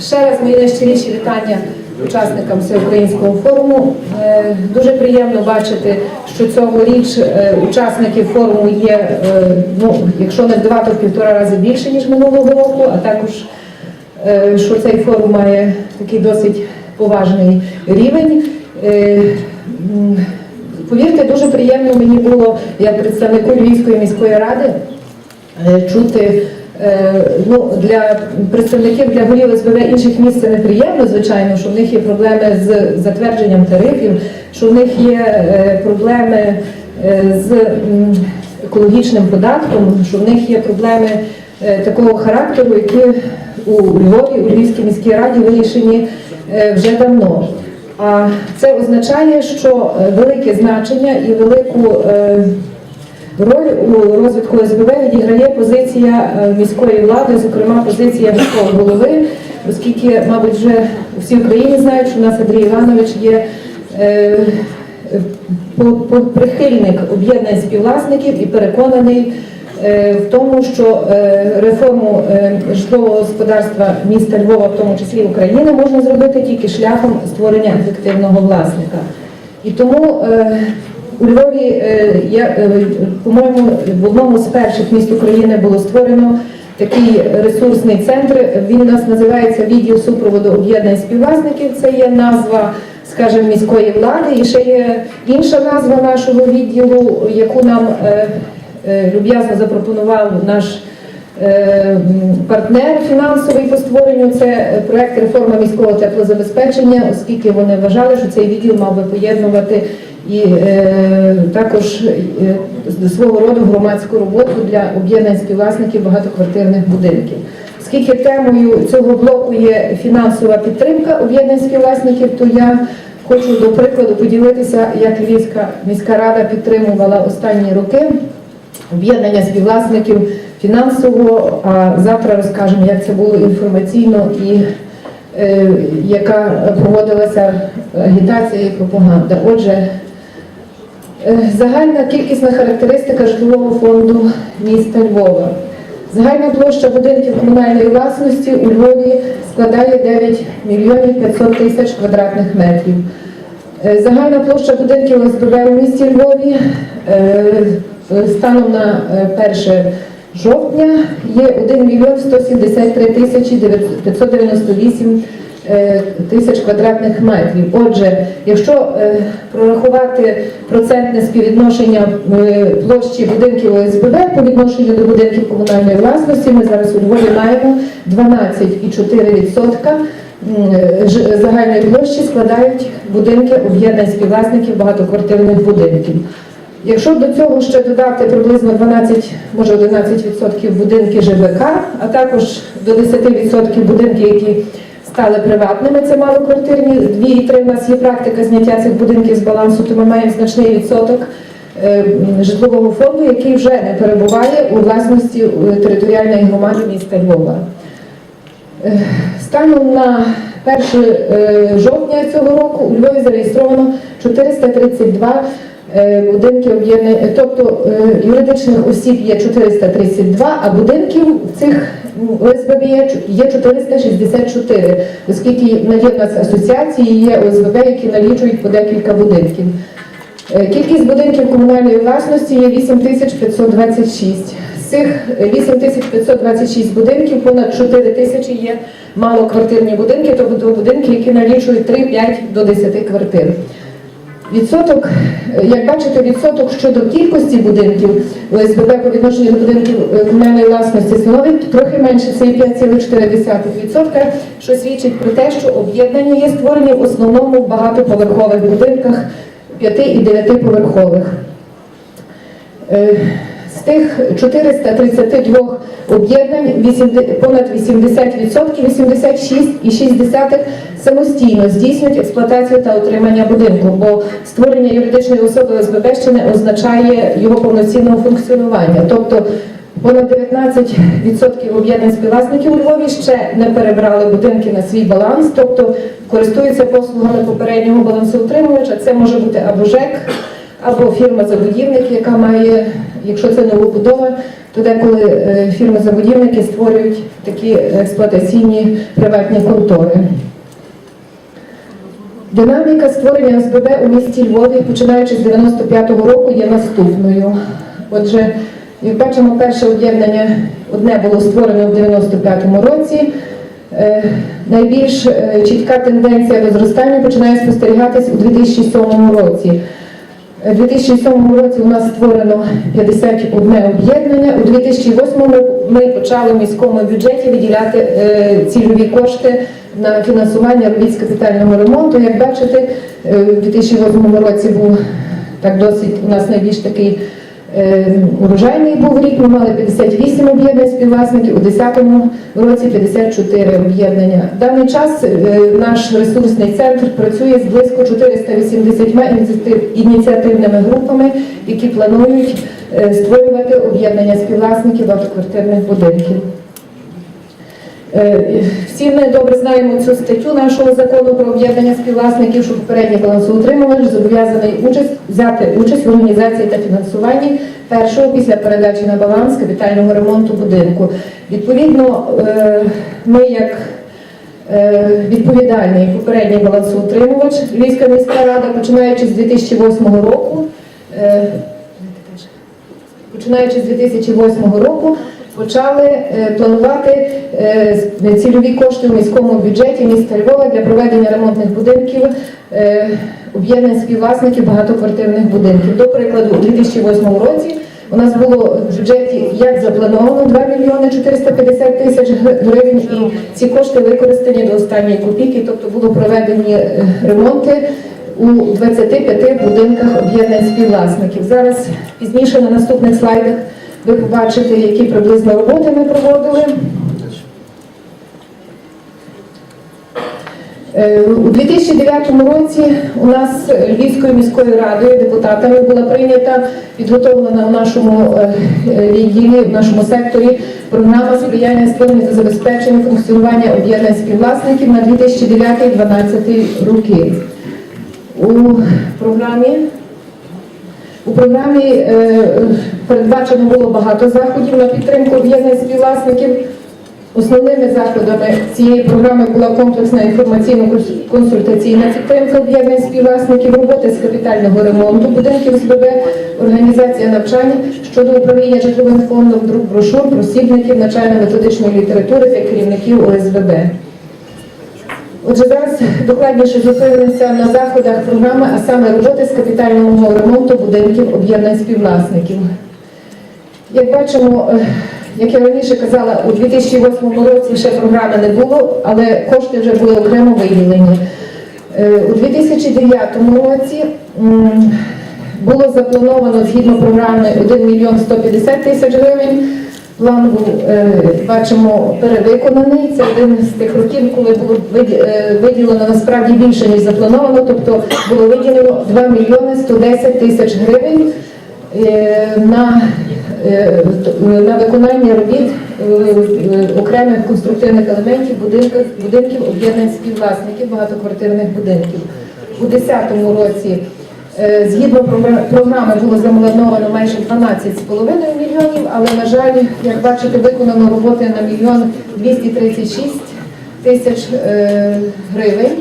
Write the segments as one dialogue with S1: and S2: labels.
S1: Ще раз мої найщиріші вітання учасникам всеукраїнського форуму. Е, Дуже приємно бачити, що цьогоріч е, учасників форуму є, е, ну, якщо не в два, то в півтора рази більше, ніж минулого року, а також що цей форум має такий досить поважний рівень. Повірте, дуже приємно мені було як представнику Львівської міської ради чути. Е, Ну, для представників для голів СБВ інших міст це неприємно, звичайно, що в них є проблеми з затвердженням тарифів, що в них є е, проблеми е, з екологічним податком, що в них є проблеми такого характеру, які у Львові, у Львівській міській раді вирішені вже давно. А це означає, що велике значення і велику роль у розвитку СБВ відіграє позиція е, міської влади, зокрема позиція міського голови, оскільки, мабуть, вже всі в Україні знають, що у нас Андрій Іванович є е, прихильник об'єднань співвласників і переконаний е, в тому, що е, реформу е, житлового господарства міста Львова, в тому числі України, можна зробити тільки шляхом створення ефективного власника. І тому е, у Львові, е, я, е, по-моєму, в одному з перших міст України було створено такий ресурсний центр. Він у нас називається відділ супроводу об'єднань співвласників. Це є назва, скажімо, міської влади. І ще є інша назва нашого відділу, яку нам е, люб'язно запропонував наш. Е, Партнер фінансовий по створенню це проект реформа міського теплозабезпечення, оскільки вони вважали, що цей відділ мав би поєднувати і е, також е, свого роду громадську роботу для об'єднань співвласників багатоквартирних будинків. Оскільки темою цього блоку є фінансова підтримка об'єднань співвласників, то я хочу до прикладу поділитися, як Львівська міська рада підтримувала останні роки об'єднання співвласників фінансово, а завтра розкажемо, як це було інформаційно і е, яка проводилася агітація і пропаганда. Отже, е, загальна кількісна характеристика житлового фонду міста Львова. Загальна площа будинків комунальної власності у Львові складає 9 мільйонів 500 тисяч квадратних метрів. Е, Загальна площа будинків ОСББ у місті Львові е, станом на е, 1 жовтня є 1 мільйон 173 тисячі 598 е, тисяч квадратних метрів. Отже, якщо е, прорахувати процентне співвідношення е, площі будинків ОСББ по відношенню до будинків комунальної власності, ми зараз у Львові маємо 12,4% ж- загальної площі складають будинки об'єднань співвласників багатоквартирних будинків. Якщо до цього ще додати приблизно 12, може 11% будинки ЖБК, а також до 10% будинки, які стали приватними, це малоквартирні, дві і три в нас є практика зняття цих будинків з балансу, то ми маємо значний відсоток е, житлового фонду, який вже не перебуває у власності е, територіальної громади міста Львова. Е, Станом на 1 е, жовтня цього року у Львові зареєстровано 432 е, будинки об'єднання, е, тобто е, юридичних осіб є 432, а будинків цих ОСББ є 464, оскільки є в нас асоціації, є ОСББ, які налічують по декілька будинків. Е, Кількість будинків комунальної власності є 8526. З цих 8526 будинків понад 4 тисячі є малоквартирні будинки, тобто будинки, які налічують 3-5 до 10 квартир. Відсоток, е, як бачите, відсоток щодо кількості будинків ОСББ по відношенню до будинків е, комунальної власності становить трохи менше, це 5,4%, що свідчить про те, що об'єднання є створені в основному в багатоповерхових будинках 5 і 9 поверхових. Е, З тих 432 об'єднань 80 понад 80%, 86,6 самостійно здійснюють експлуатацію та утримання будинку, бо створення юридичної особи ОСББ ще не означає його повноцінного функціонування. Тобто понад 19% об'єднань співвласників у Львові ще не перебрали будинки на свій баланс, тобто користуються послугами попереднього балансоутримувача. Це може бути або ЖЕК, або фірма-забудівник, яка має, якщо це новобудова, то деколи е, фірми-забудівники створюють такі експлуатаційні приватні контори. Динаміка створення ОСББ у місті Львові, починаючи з 95-го року, є наступною. Отже, як бачимо, перше об'єднання одне було створено в 95-му році. Е, Найбільш е, чітка тенденція до зростання починає спостерігатись у 2007 році. У 2007 році у нас створено 51 об'єднання. У 2008 ми почали в міському бюджеті виділяти е, цільові кошти на фінансування робіт з капітального ремонту. Як бачите, е, у 2008 році був так досить у нас найбільш такий урожайний був рік. Ми мали 58 об'єднань співвласників, у 2010 році 54 об'єднання. В даний час е, наш ресурсний центр працює з близько 480 ініціатив- ініціативними групами, які планують е, створювати об'єднання співвласників автоквартирних будинків. Е, Всі ми добре знаємо цю статтю нашого закону про об'єднання співвласників, що попередній балансоутримувач зобов'язаний участь, взяти участь в організації та фінансуванні першого після передачі на баланс капітального ремонту будинку. Відповідно, е, ми як е, відповідальний попередній балансоутримувач Львівська міська рада, починаючи з 2008 року, починаючи з 2008 року, почали е, планувати е, цільові кошти у міському бюджеті міста Львова для проведення ремонтних будинків е, об'єднань співвласників багатоквартирних будинків. До прикладу, у 2008 році у нас було в бюджеті як заплановано 2 мільйони 450 тисяч гривень, і ці кошти використані до останньої копійки, тобто було проведені ремонти у 25 будинках об'єднань співвласників. Зараз пізніше на наступних слайдах ви побачите, які приблизно роботи ми проводили. Е, У 2009 році у нас Львівською міською радою депутатами була прийнята підготовлена в нашому е, е, відділі, в нашому секторі програма сприяння створення та забезпечення функціонування об'єднань співвласників на 2009-2012 роки. У програмі у програмі е, передбачено було багато заходів на підтримку об'єднань співвласників. Основними заходами цієї програми була комплексна інформаційно-консультаційна підтримка об'єднань співвласників, роботи з капітального ремонту будинків СББ, організація навчань щодо управління житловим фондом, друк брошур, просібників, навчально-методичної літератури та керівників ОСББ. Отже, зараз докладніше зупинимося на заходах програми, а саме роботи з капітального ремонту будинків об'єднань співвласників. Як бачимо, е, як я раніше казала, у 2008 році ще програми не було, але кошти вже були окремо виділені. Е, У 2009 році було заплановано згідно програми 1 мільйон 150 тисяч гривень. План був, е, бачимо, перевиконаний. Це один з тих років, коли було виділено насправді більше, ніж заплановано. Тобто було виділено 2 мільйони 110 тисяч гривень на, е, на виконання робіт е, е, окремих конструктивних елементів будинків, будинків об'єднань співвласників багатоквартирних будинків. У 2010 році Е, Згідно програ- програми було заплановано майже 12,5 мільйонів, але, на жаль, як бачите, виконано роботи на мільйон 236 тисяч е, гривень.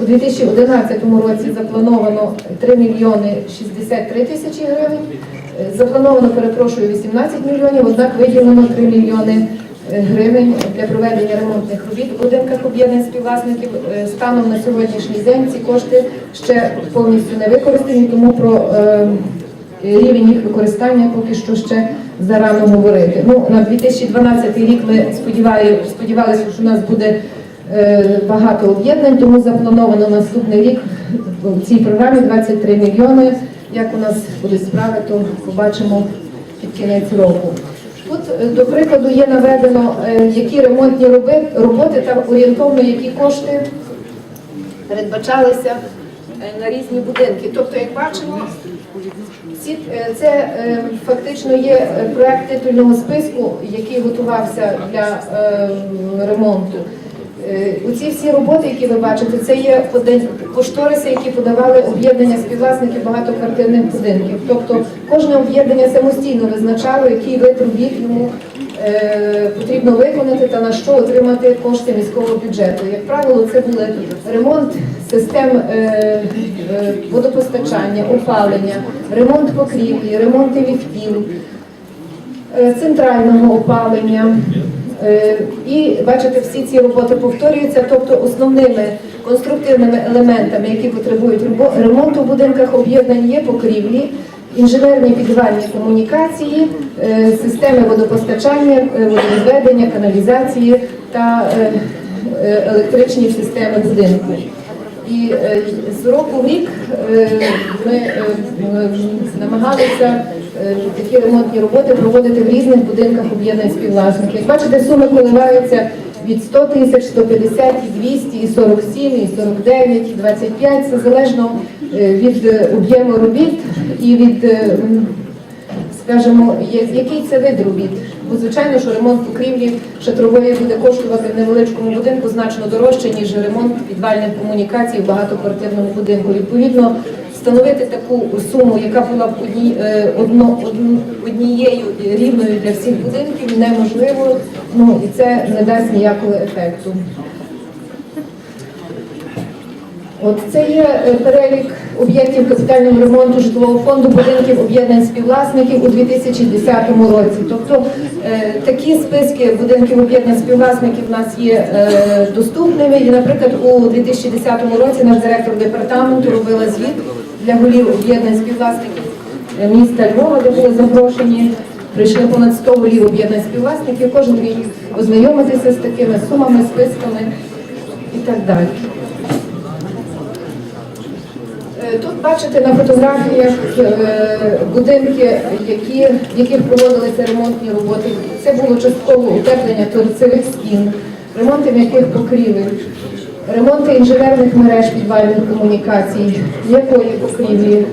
S1: У 2011 році заплановано 3 мільйони 63 тисячі гривень. Е, Заплановано, перепрошую, 18 мільйонів, однак виділено 3 мільйони е, гривень для проведення ремонтних робіт у будинках об'єднань співвласників. Е, Станом на сьогоднішній день ці кошти ще повністю не використані, тому про рівень їх використання поки що ще зарано говорити. Ну, на 2012 рік ми сподівалися, що у нас буде багато об'єднань, тому заплановано наступний рік в цій програмі 23 мільйони. Як у нас будуть справи, то побачимо під кінець року. Тут, е, до прикладу, є наведено, е, які ремонтні роботи та орієнтовно які кошти передбачалися е, на різні будинки. Тобто, як бачимо, е, це е, фактично є е, проект титульного списку, який готувався для е, ремонту. Е, Оці всі роботи, які ви бачите, це є кошториси, які подавали об'єднання співвласників багатоквартирних будинків. Тобто кожне об'єднання самостійно визначало, який вид робіт йому е, потрібно виконати та на що отримати кошти міського бюджету. Як правило, це були ремонт систем е, е, водопостачання, опалення, ремонт покрівлі, ремонти ліфтів, е, центрального опалення. Е, І бачите, всі ці роботи повторюються, тобто основними конструктивними елементами, які потребують ремонту в будинках об'єднань є покрівлі, інженерні підвальні комунікації, е, системи водопостачання, е, водовідведення, каналізації та електричні системи будинку. І з року в рік ми намагалися такі ремонтні роботи проводити в різних будинках об'єднань співвласників. Як бачите, суми коливаються від 100 тисяч, 150, і 200, і 47, і 49, і 25. Це залежно е, від е, об'єму робіт і від е, скажімо, який це вид робіт. Бо звичайно, що ремонт покрівлі шатрової буде коштувати в невеличкому будинку значно дорожче, ніж ремонт підвальних комунікацій в багатоквартирному будинку. Відповідно, встановити таку суму, яка була б е, однією рівною для всіх будинків, неможливо. Ну і це не дасть ніякого ефекту. От це є е, перелік об'єктів капітального ремонту житлового фонду будинків об'єднань співвласників у 2010 році. Тобто е, такі списки будинків об'єднань співвласників у нас є е, доступними. І, наприклад, у 2010 році наш директор департаменту робила звіт для голів об'єднань співвласників е, міста Львова, де були запрошені. Прийшли понад 100 голів об'єднань співвласників. Кожен міг ознайомитися з такими сумами, списками і так далі. Е, Тут бачите на фотографіях е, будинки, які, в яких проводилися ремонтні роботи. Це було частково утеплення торцевих стін, ремонти м'яких покрівель, ремонти інженерних мереж підвальних комунікацій, м'якої покрівлі.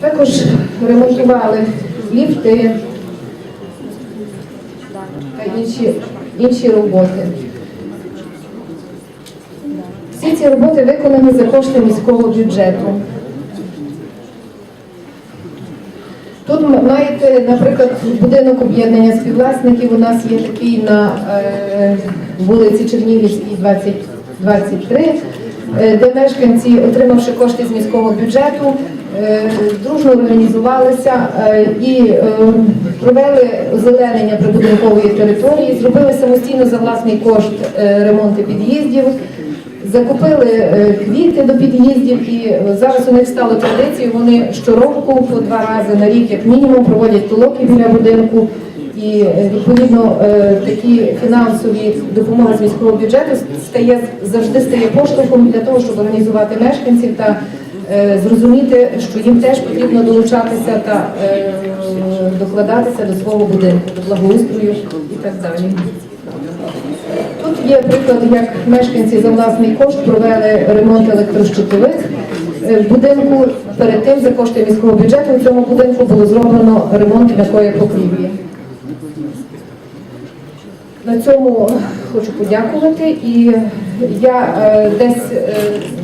S1: Також ремонтували ліфти та інші, інші роботи. Всі ці роботи виконані за кошти міського бюджету. Тут м- наприклад, будинок об'єднання співвласників. У нас є такий на е, вулиці Чернігівській, 20, 23, е, де мешканці, отримавши кошти з міського бюджету, е, дружно організувалися і провели озеленення прибудинкової території, зробили самостійно за власний кошт е, ремонти під'їздів. Закупили е, квіти до під'їздів, і зараз у них стало традицією. Вони щороку по два рази на рік, як мінімум, проводять толоки біля будинку. І е, відповідно е, такі фінансові допомоги з міського бюджету стає завжди стає поштовхом для того, щоб організувати мешканців та зрозуміти, що їм теж потрібно долучатися та докладатися до свого будинку, до благоустрою і так далі. Є приклад, як мешканці за власний кошт провели ремонт електрощитових е, в будинку. Перед тим за кошти міського бюджету у цьому будинку було зроблено ремонт м'якої покрівлі. На цьому хочу подякувати. І я е, десь е,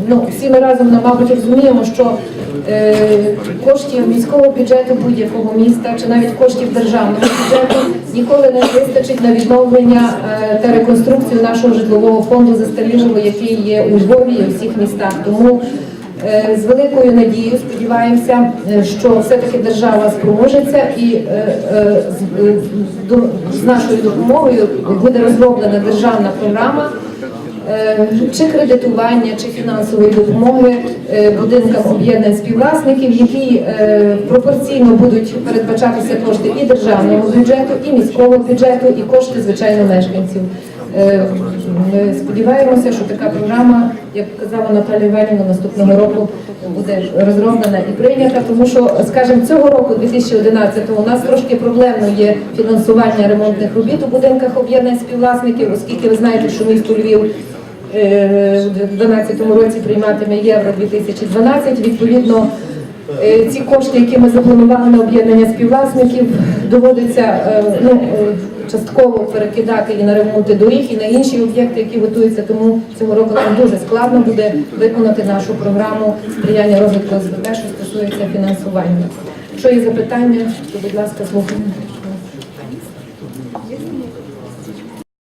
S1: ну, всі ми разом мабуть розуміємо, що е, коштів міського бюджету будь-якого міста чи навіть коштів державного бюджету ніколи не вистачить на відновлення та реконструкцію нашого житлового фонду застарілого, який є у Львові і у всіх містах. Тому З великою надією сподіваємося, е, що все-таки держава спроможеться і е, е, з- е, нашою допомогою буде розроблена державна програма е, чи кредитування, чи фінансової допомоги е, будинкам об'єднань співвласників, які е, пропорційно будуть передбачатися кошти і державного бюджету, і міського бюджету, і кошти, звичайно, мешканців. Е, Ми сподіваємося, що така програма, як казала Наталія Іванівна, наступного року буде розроблена і прийнята, тому що, скажімо, цього року, 2011-го, у нас трошки проблемно є фінансування ремонтних робіт у будинках об'єднань співвласників, оскільки ви знаєте, що місто Львів е, в 2012 році прийматиме Євро 2012. Відповідно, е, ці кошти, які ми запланували на об'єднання співвласників, доводиться ну, частково перекидати і на ремонти доріг, і на інші об'єкти, які готуються. Тому цього року нам дуже складно буде виконати нашу програму сприяння розвитку СББ, що стосується фінансування. Якщо є запитання, то будь ласка, слухаємо.